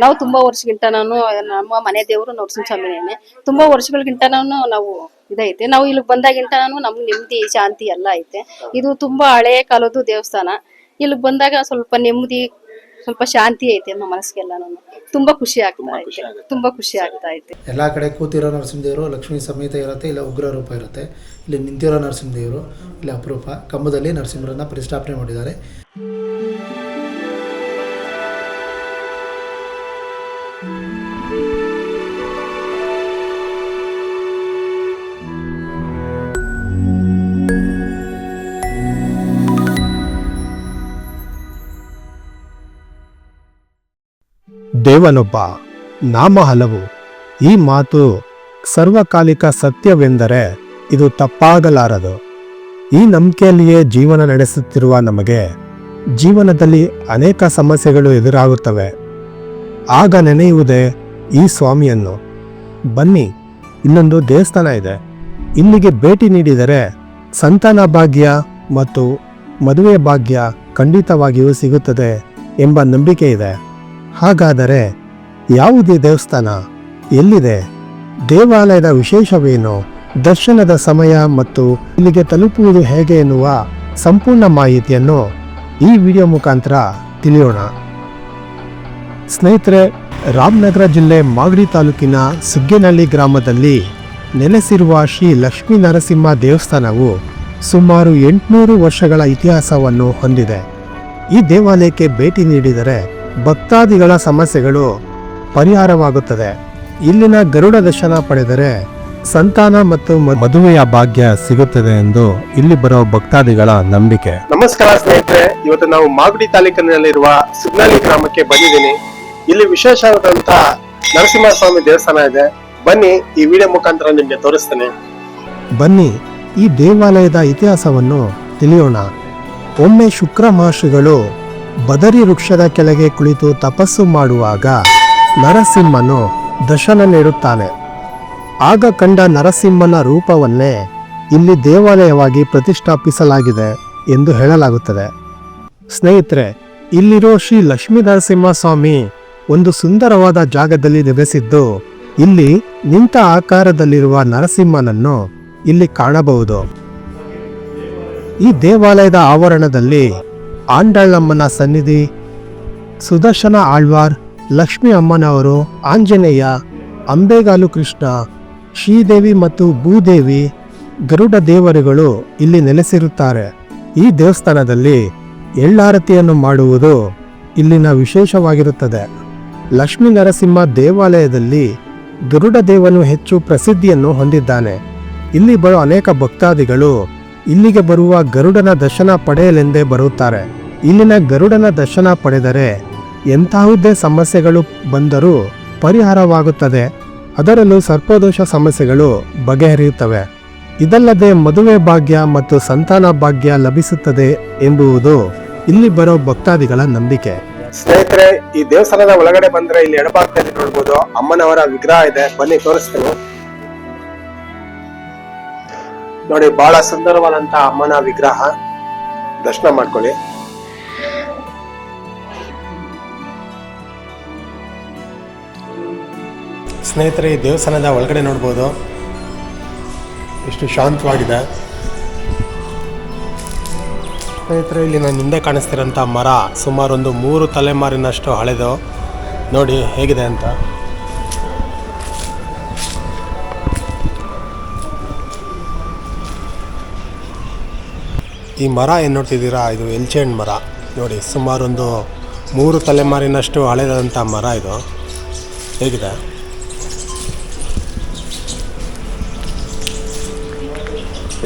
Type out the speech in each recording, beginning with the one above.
ನಾವು ತುಂಬಾ ವರ್ಷಗಿಂತ ನಾನು ನಮ್ಮ ಮನೆ ದೇವರು ನರಸಿಂಹ ಸ್ವಾಮಿನೇನೆ. ತುಂಬಾ ವರ್ಷಗಳಿಗಿಂತ ನಾನು ನಾವು ಇದೈತೆ. ನಾವು ಇಲ್ಲಿ ಬಂದಾಗಿಂತ ನಾನು ನಮ್ಗೆ ನೆಮ್ಮದಿ ಶಾಂತಿ ಎಲ್ಲ ಐತೆ. ಇದು ತುಂಬಾ ಹಳೆಯ ಕಾಲದ್ದು ದೇವಸ್ಥಾನ. ಇಲ್ಲಿಗೆ ಬಂದಾಗ ಸ್ವಲ್ಪ ನೆಮ್ಮದಿ ಸ್ವಲ್ಪ ಶಾಂತಿ ಐತೆ ನಮ್ಮ ಮನಸ್ಸಿಗೆಲ್ಲ ನಾನು. ತುಂಬಾ ಖುಷಿ ಆಗ್ತಾ ಐತೆ. ತುಂಬಾ ಖುಷಿ ಆಗ್ತಾ ಐತೆ. ಎಲ್ಲಾ ಕಡೆ ಕೂತಿರೋ ನರಸಿಂಹದೇವರು ಲಕ್ಷ್ಮಿ ಸಮೇತ ಇರುತ್ತೆ ಇಲ್ಲ ಉಗ್ರ ರೂಪ ಇರುತ್ತೆ. ಇಲ್ಲಿ ನಿಂತಿರೋ ನರಸಿಂಹದೇವರು ಇಲ್ಲಿ ಅಪರೂಪ. ಕಂಬದಲ್ಲಿ ನರಸಿಂಹರನ್ನ ಪ್ರತಿಷ್ಠಾಪನೆ ಮಾಡಿದ್ದಾರೆ. ದೇವನೊಬ್ಬ ನಾಮ ಹಲವು ಈ ಮಾತು ಸರ್ವಕಾಲಿಕ ಸತ್ಯವೆಂದರೆ ಇದು ತಪ್ಪಾಗಲಾರದು. ಈ ನಂಬಿಕೆಯಲ್ಲಿಯೇ ಜೀವನ ನಡೆಸುತ್ತಿರುವ ನಮಗೆ ಜೀವನದಲ್ಲಿ ಅನೇಕ ಸಮಸ್ಯೆಗಳು ಎದುರಾಗುತ್ತವೆ. ಆಗ ನೆನೆಯುವುದೇ ಈ ಸ್ವಾಮಿಯನ್ನು. ಬನ್ನಿ ಇನ್ನೊಂದು ದೇವಸ್ಥಾನ ಇದೆ. ಇಲ್ಲಿಗೆ ಭೇಟಿ ನೀಡಿದರೆ ಸಂತಾನ ಭಾಗ್ಯ ಮತ್ತು ಮದುವೆ ಭಾಗ್ಯ ಖಂಡಿತವಾಗಿಯೂ ಸಿಗುತ್ತದೆ ಎಂಬ ನಂಬಿಕೆ ಇದೆ. ಹಾಗಾದರೆ ಯಾವುದೇ ದೇವಸ್ಥಾನ ಎಲ್ಲಿದೆ? ದೇವಾಲಯದ ವಿಶೇಷವೇನು? ದರ್ಶನದ ಸಮಯ ಮತ್ತು ಇಲ್ಲಿಗೆ ತಲುಪುವುದು ಹೇಗೆ ಎನ್ನುವ ಸಂಪೂರ್ಣ ಮಾಹಿತಿಯನ್ನು ಈ ವಿಡಿಯೋ ಮುಖಾಂತರ ತಿಳಿಯೋಣ. ಸ್ನೇಹಿತರೆ ರಾಮನಗರ ಜಿಲ್ಲೆ ಮಾಗಡಿ ತಾಲೂಕಿನ ಸುಗ್ಗೇನಹಳ್ಳಿ ಗ್ರಾಮದಲ್ಲಿ ನೆಲೆಸಿರುವ ಶ್ರೀ ಲಕ್ಷ್ಮೀ ನರಸಿಂಹ ದೇವಸ್ಥಾನವು ಸುಮಾರು ಎಂಟುನೂರು ವರ್ಷಗಳ ಇತಿಹಾಸವನ್ನು ಹೊಂದಿದೆ. ಈ ದೇವಾಲಯಕ್ಕೆ ಭೇಟಿ ನೀಡಿದರೆ ಭಕ್ತಾದಿಗಳ ಸಮಸ್ಯೆಗಳು ಪರಿಹಾರವಾಗುತ್ತದೆ. ಇಲ್ಲಿನ ಗರುಡ ದರ್ಶನ ಪಡೆದರೆ ಸಂತಾನ ಮತ್ತು ಮದುವೆಯ ಭಾಗ್ಯ ಸಿಗುತ್ತದೆ ಎಂದು ಇಲ್ಲಿ ಬರೋ ಭಕ್ತಾದಿಗಳ ನಂಬಿಕೆ. ನಮಸ್ಕಾರ ಸ್ನೇಹಿತರೆ ಇವತ್ತು ನಾವು ಮಾಗಡಿ ತಾಲೂಕಿನಲ್ಲಿರುವ ಸುಗ್ನಳ್ಳಿ ಗ್ರಾಮಕ್ಕೆ ಬಂದಿದ್ದೀನಿ. ಇಲ್ಲಿ ವಿಶೇಷವಾದಂತಹ ನರಸಿಂಹಸ್ವಾಮಿ ದೇವಸ್ಥಾನ ಇದೆ. ಬನ್ನಿ, ಈ ವಿಡಿಯೋ ಮುಖಾಂತರ ನಿಮಗೆ ತೋರಿಸ್ತೇನೆ. ಬನ್ನಿ, ಈ ದೇವಾಲಯದ ಇತಿಹಾಸವನ್ನು ತಿಳಿಯೋಣ. ಒಮ್ಮೆ ಶುಕ್ರ ಮಹರ್ಷಿಗಳು ಬದರಿ ವೃಕ್ಷದ ಕೆಳಗೆ ಕುಳಿತು ತಪಸ್ಸು ಮಾಡುವಾಗ ನರಸಿಂಹನು ದರ್ಶನ ನೀಡುತ್ತಾನೆ. ಆಗ ಕಂಡ ನರಸಿಂಹನ ರೂಪವನ್ನೇ ಇಲ್ಲಿ ದೇವಾಲಯವಾಗಿ ಪ್ರತಿಷ್ಠಾಪಿಸಲಾಗಿದೆ ಎಂದು ಹೇಳಲಾಗುತ್ತದೆ. ಸ್ನೇಹಿತರೆ, ಇಲ್ಲಿರೋ ಶ್ರೀ ಲಕ್ಷ್ಮೀ ನರಸಿಂಹ ಸ್ವಾಮಿ ಒಂದು ಸುಂದರವಾದ ಜಾಗದಲ್ಲಿ ನೆಲೆಸಿದ್ದು ಇಲ್ಲಿ ನಿಂತ ಆಕಾರದಲ್ಲಿರುವ ನರಸಿಂಹನನ್ನು ಇಲ್ಲಿ ಕಾಣಬಹುದು. ಈ ದೇವಾಲಯದ ಆವರಣದಲ್ಲಿ ಆಂಡಾಳಮ್ಮನ ಸನ್ನಿಧಿ, ಸುದರ್ಶನ ಆಳ್ವಾರ್, ಲಕ್ಷ್ಮೀ ಅಮ್ಮನವರು, ಆಂಜನೇಯ, ಅಂಬೇಗಾಲು ಕೃಷ್ಣ, ಶ್ರೀದೇವಿ ಮತ್ತು ಭೂದೇವಿ, ಗರುಡ ದೇವರುಗಳು ಇಲ್ಲಿ ನೆಲೆಸಿರುತ್ತಾರೆ. ಈ ದೇವಸ್ಥಾನದಲ್ಲಿ ಎಳ್ಳಾರತಿಯನ್ನು ಮಾಡುವುದು ಇಲ್ಲಿನ ವಿಶೇಷವಾಗಿರುತ್ತದೆ. ಲಕ್ಷ್ಮೀ ನರಸಿಂಹ ದೇವಾಲಯದಲ್ಲಿ ಗರುಡ ದೇವನು ಹೆಚ್ಚು ಪ್ರಸಿದ್ಧಿಯನ್ನು ಹೊಂದಿದ್ದಾನೆ. ಇಲ್ಲಿ ಬರೋ ಅನೇಕ ಭಕ್ತಾದಿಗಳು ಇಲ್ಲಿಗೆ ಬರುವ ಗರುಡನ ದರ್ಶನ ಪಡೆಯಲೆಂದೇ ಬರುತ್ತಾರೆ. ಇಲ್ಲಿನ ಗರುಡನ ದರ್ಶನ ಪಡೆದರೆ ಎಂತಹುದೇ ಸಮಸ್ಯೆಗಳು ಬಂದರೂ ಪರಿಹಾರವಾಗುತ್ತದೆ. ಅದರಲ್ಲೂ ಸರ್ಪದೋಷ ಸಮಸ್ಯೆಗಳು ಬಗೆಹರಿಯುತ್ತವೆ. ಇದಲ್ಲದೆ ಮದುವೆ ಭಾಗ್ಯ ಮತ್ತು ಸಂತಾನ ಭಾಗ್ಯ ಲಭಿಸುತ್ತದೆ ಎಂಬುವುದು ಇಲ್ಲಿ ಬರೋ ಭಕ್ತಾದಿಗಳ ನಂಬಿಕೆ. ಸ್ನೇಹಿತರೆ, ಈ ದೇವಸ್ಥಾನದ ಒಳಗಡೆ ಬಂದ್ರೆ ಇಲ್ಲಿ ಎಡಭಾಗದಲ್ಲಿ ನೋಡ್ಬೋದು. ಅಮ್ಮನವರ ವಿಗ್ರಹ ಇದೆ. ಬನ್ನಿ, ತೋರಿಸ್ತೇನೆ. ನೋಡಿ, ಬಹಳ ಸುಂದರವಾದಂತಹ ಅಮ್ಮನ ವಿಗ್ರಹ. ದರ್ಶನ ಮಾಡ್ಕೊಳ್ಳಿ. ಸ್ನೇಹಿತರೆ, ಈ ದೇವಸ್ಥಾನದ ಒಳಗಡೆ ನೋಡ್ಬೋದು. ಎಷ್ಟು ಶಾಂತವಾಗಿದೆ. ಸ್ನೇಹಿತರೆ, ಇಲ್ಲಿ ನಾನು ಹಿಂದೆ ಕಾಣಿಸ್ತಿರೋಂಥ ಮರ ಸುಮಾರು ಒಂದು ಮೂರು ತಲೆಮಾರಿನಷ್ಟು ಹಳೆದು. ನೋಡಿ ಹೇಗಿದೆ ಅಂತ. ಈ ಮರ ಏನು ನೋಡ್ತಿದ್ದೀರಾ? ಇದು ಎಲ್ಚೆಂಡ್ ಮರ. ನೋಡಿ ಸುಮಾರು ಒಂದು ಮೂರು ತಲೆಮಾರಿನಷ್ಟು ಹಳೆದಾದಂಥ ಮರ ಇದು. ಹೇಗಿದೆ?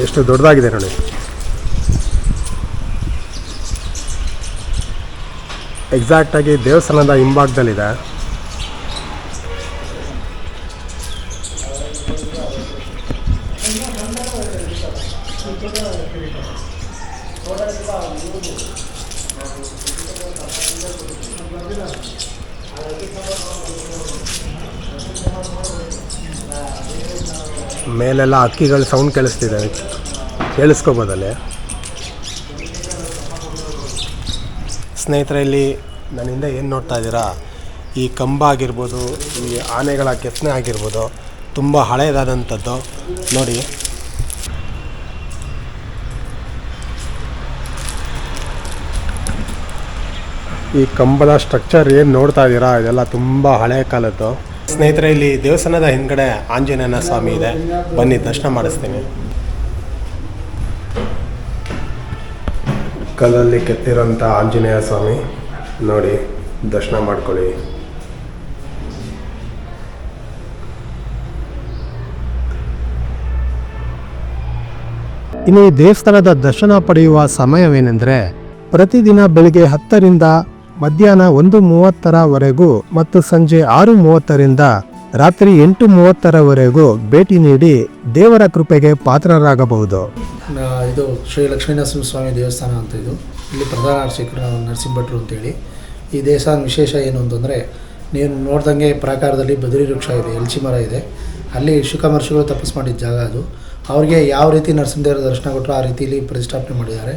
ಎಷ್ಟು ದೊಡ್ಡದಾಗಿದೆ ನೋಡಿ. ಎಕ್ಸಾಕ್ಟಾಗಿ ದೇವಸ್ಥಾನದ ಹಿಂಭಾಗದಲ್ಲಿದೆ. ಮೇಲೆಲ್ಲ ಅಕ್ಕಿಗಳು ಸೌಂಡ್ ಕೇಳಿಸ್ತಿದೆ. ಕೇಳಿಸ್ಕೋಬೋದಲ್ಲಿ? ಸ್ನೇಹಿತರೆ ಇಲ್ಲಿ ಹಿಂದೆ ಏನು ನೋಡ್ತಾ ಇದ್ದೀರಾ? ಈ ಕಂಬ ಆಗಿರ್ಬೋದು, ಈ ಆನೆಗಳ ಕೆತ್ತನೆ ಆಗಿರ್ಬೋದು, ತುಂಬ ಹಳೆಯದಾದಂಥದ್ದು ನೋಡಿ. ಈ ಕಂಬದ ಸ್ಟ್ರಕ್ಚರ್ ಏನು ನೋಡ್ತಾ ಇದ್ದೀರಾ? ಇದೆಲ್ಲ ತುಂಬ ಹಳೆಯ ಕಾಲದ್ದು. ಸ್ನೇಹಿತರೆ, ಇಲ್ಲಿ ದೇವಸ್ಥಾನದ ಹಿಂದ್ಗಡೆ ಆಂಜನೇಯನ ಸ್ವಾಮಿ ಇದೆ. ಬನ್ನಿ, ದರ್ಶನ ಮಾಡಿಸ್ತೀನಿ. ಕಲ್ಲಲ್ಲಿ ಕೆತ್ತಿರೋಂಥ ಆಂಜನೇಯ ಸ್ವಾಮಿ, ನೋಡಿ, ದರ್ಶನ ಮಾಡ್ಕೊಳ್ಳಿ. ಇನ್ನು ಈ ದೇವಸ್ಥಾನದ ದರ್ಶನ ಪಡೆಯುವ ಸಮಯವೇನೆಂದರೆ ಪ್ರತಿದಿನ ಬೆಳಿಗ್ಗೆ ಹತ್ತರಿಂದ ಮಧ್ಯಾಹ್ನ ಒಂದು ಮೂವತ್ತರವರೆಗೂ ಮತ್ತು ಸಂಜೆ ಆರು ಮೂವತ್ತರಿಂದ ರಾತ್ರಿ ಎಂಟು ಮೂವತ್ತರವರೆಗೂ ಭೇಟಿ ನೀಡಿ ದೇವರ ಕೃಪೆಗೆ ಪಾತ್ರರಾಗಬಹುದು. ಇದು ಶ್ರೀ ಲಕ್ಷ್ಮೀನರಸಿಂಹ ಸ್ವಾಮಿ ದೇವಸ್ಥಾನ ಅಂತ ಇದು. ಇಲ್ಲಿ ಪ್ರಧಾನ ಅರ್ಚಕರು ನರಸಿಂಹಭಟ್ರು ಅಂತೇಳಿ. ಈ ದೇವಸ್ಥಾನ ವಿಶೇಷ ಏನು ಅಂತಂದರೆ ನೀವು ನೋಡ್ದಂಗೆ ಪ್ರಾಕಾರದಲ್ಲಿ ಬದರಿ ವೃಕ್ಷ ಇದೆ, ಎಲ್ಚಿ ಮರ ಇದೆ. ಅಲ್ಲಿ ಶುಕ ಮಹರ್ಷಿಗಳು ತಪಸ್ ಮಾಡಿದ ಜಾಗ ಅದು. ಅವ್ರಿಗೆ ಯಾವ ರೀತಿ ನರಸಿಂಹದೇವರ ದರ್ಶನ ಕೊಟ್ಟರು, ಆ ರೀತಿಯಲ್ಲಿ ಪ್ರತಿಷ್ಠಾಪನೆ ಮಾಡಿದ್ದಾರೆ.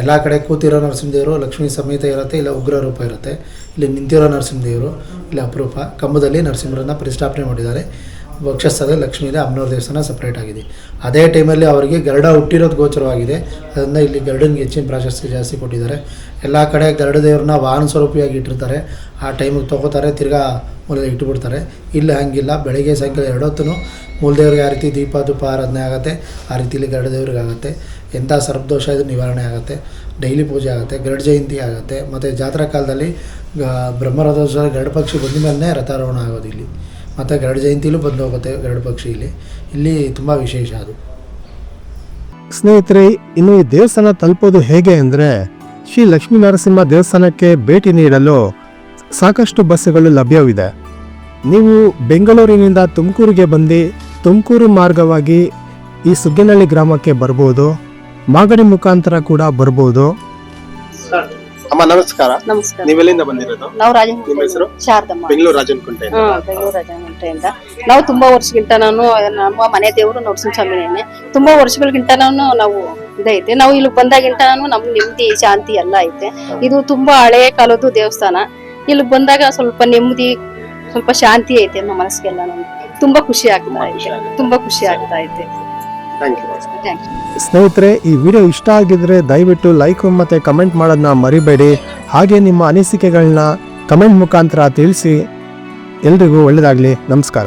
ಎಲ್ಲ ಕಡೆ ಕೂತಿರೋ ನರಸಿಂಹದೇವರು ಲಕ್ಷ್ಮೀ ಸಮೇತ ಇರುತ್ತೆ, ಇಲ್ಲ ಉಗ್ರ ರೂಪ ಇರುತ್ತೆ. ಇಲ್ಲಿ ನಿಂತಿರೋ ನರಸಿಂಹದೇವರು, ಇಲ್ಲಿ ಅಪರೂಪ, ಕಂಬದಲ್ಲಿ ನರಸಿಂಹರನ್ನ ಪ್ರತಿಷ್ಠಾಪನೆ ಮಾಡಿದ್ದಾರೆ. ವಕ್ಷಸ್ಥದ ಲಕ್ಷ್ಮೀ ಇದೆ ಅಮ್ಮನವ್ರ ದೇವಸ್ಥಾನ ಸಪ್ರೇಟ್ ಆಗಿದೆ. ಅದೇ ಟೈಮಲ್ಲಿ ಅವರಿಗೆ ಗರುಡ ಹುಟ್ಟಿರೋದು ಗೋಚರವಾಗಿದೆ. ಅದರಿಂದ ಇಲ್ಲಿ ಗರುಡನಿಗೆ ಹೆಚ್ಚಿನ ಪ್ರಾಶಸ್ತ್ಯ ಜಾಸ್ತಿ ಕೊಟ್ಟಿದ್ದಾರೆ. ಎಲ್ಲ ಕಡೆ ಗರುಡ ದೇವ್ರನ್ನ ವಾಹನ ಸ್ವರೂಪಿಯಾಗಿ ಇಟ್ಟಿರ್ತಾರೆ. ಆ ಟೈಮಿಗೆ ತೊಗೋತಾರೆ, ತಿರ್ಗಾ ಮೂಲದಲ್ಲಿ ಇಟ್ಟುಬಿಡ್ತಾರೆ. ಇಲ್ಲಿ, ಹಂಗಿಲ್ಲ. ಬೆಳಗ್ಗೆ ಸಾಯಂಕಾಲ ಎರಡೊತ್ತೂ ಮೂಲದೇವ್ರಿಗೆ ಆ ರೀತಿ ದೀಪ, ಧೂಪ ಆರಾಧನೆ ಆಗುತ್ತೆ. ಆ ರೀತಿಲಿ ಗರುಡ ದೇವ್ರಿಗೆ ಆಗುತ್ತೆ. ಎಂಥ ಸರ್ಪದೋಷ ಇದು ನಿವಾರಣೆ ಆಗುತ್ತೆ. ಡೈಲಿ ಪೂಜೆ ಆಗುತ್ತೆ. ಗರುಡ ಜಯಂತಿ ಆಗುತ್ತೆ. ಮತ್ತು ಜಾತ್ರಾ ಕಾಲದಲ್ಲಿ ಬ್ರಹ್ಮರಥೋತ್ಸವ ಗರುಡ ಪಕ್ಷಿ ಬಂದ ಮೇಲೆ ರಥಾರೋಹಣ ಆಗೋದು ಇಲ್ಲಿ ಮತ್ತು ಗರುಡ ಜಯಂತಿಲೂ ಬಂದು ಹೋಗುತ್ತೆ ಗರುಡ ಪಕ್ಷಿ ಇಲ್ಲಿ. ಇಲ್ಲಿ ತುಂಬ ವಿಶೇಷ ಅದು. ಸ್ನೇಹಿತರೆ, ಇನ್ನು ಈ ದೇವಸ್ಥಾನ ತಲುಪೋದು ಹೇಗೆ ಅಂದರೆ, ಶ್ರೀ ಲಕ್ಷ್ಮೀ ನರಸಿಂಹ ದೇವಸ್ಥಾನಕ್ಕೆ ಭೇಟಿ ನೀಡಲು ಸಾಕಷ್ಟು ಬಸ್ಸುಗಳು ಲಭ್ಯವಿದೆ. ನೀವು ಬೆಂಗಳೂರಿನಿಂದ ತುಮಕೂರಿಗೆ ಬಂದು ತುಮಕೂರು ಮಾರ್ಗವಾಗಿ ಈ ಸುಗ್ಗಿನಳ್ಳಿ ಗ್ರಾಮಕ್ಕೆ ಬರ್ಬೋದು, ಮಾಗಡಿ ಮುಖಾಂತರ ಕೂಡ ಬರ್ಬೋದು. ಅಮ್ಮ ನಮಸ್ಕಾರ. ನಮಸ್ಕಾರ. ನೀವೆಲ್ಲಿಂದ ಬಂದಿರೋದು? ನಾವು ನಿಮ್ಮ ಹೆಸರು? ರಾಜನ್ ಶಾರದಮ್ಮ. ಬೆಂಗಳೂರು ರಾಜನ್ಕುಂಟೆ ಹಾ ಬೆಂಗಳೂರು ರಾಜಮಂಡ್ರಿಯಿಂದ ನಾವು ತುಂಬಾ ವರ್ಷಗಿಂತ ನಾನು ನಮ್ಮ ಮನೆ ದೇವರು ನರಸಿಂಹ ಸ್ವಾಮಿನೇನೆ. ತುಂಬಾ ವರ್ಷಗಳಿಗಿಂತ ನಾನು ನಾವು ಇದೈತೆ ನಾವು ಇಲ್ಲಿ ಬಂದಾಗಿಂತ ನಾನು ನಮ್ಗೆ ನೆಮ್ಮದಿ ಶಾಂತಿ ಎಲ್ಲ ಐತೆ. ಇದು ತುಂಬಾ ಹಳೆಯ ಕಾಲದ್ದು ದೇವಸ್ಥಾನ. ಇಲ್ಲಿ ಬಂದಾಗ ಸ್ವಲ್ಪ ನೆಮ್ಮದಿ ಸ್ವಲ್ಪ ಶಾಂತಿ ಐತೆ ನಮ್ಮ ಮನಸ್ಸಿಗೆಲ್ಲ ನಮ್ಗೆ. ತುಂಬಾ ಖುಷಿ ಆಗ್ತಾ ಇದೆ. ತುಂಬಾ ಖುಷಿ ಆಗ್ತಾ ಐತೆ ಸ್ನೇಹಿತರೆ ಈ ವಿಡಿಯೋ ಇಷ್ಟ ಆಗಿದ್ರೆ ದಯವಿಟ್ಟು ಲೈಕ್ ಮತ್ತು ಕಮೆಂಟ್ ಮಾಡೋದನ್ನ ಮರಿಬೇಡಿ. ಹಾಗೆ ನಿಮ್ಮ ಅನಿಸಿಕೆಗಳನ್ನ ಕಮೆಂಟ್ ಮುಖಾಂತರ ತಿಳಿಸಿ. ಎಲ್ರಿಗೂ ಒಳ್ಳೆಯದಾಗಲಿ ನಮಸ್ಕಾರ.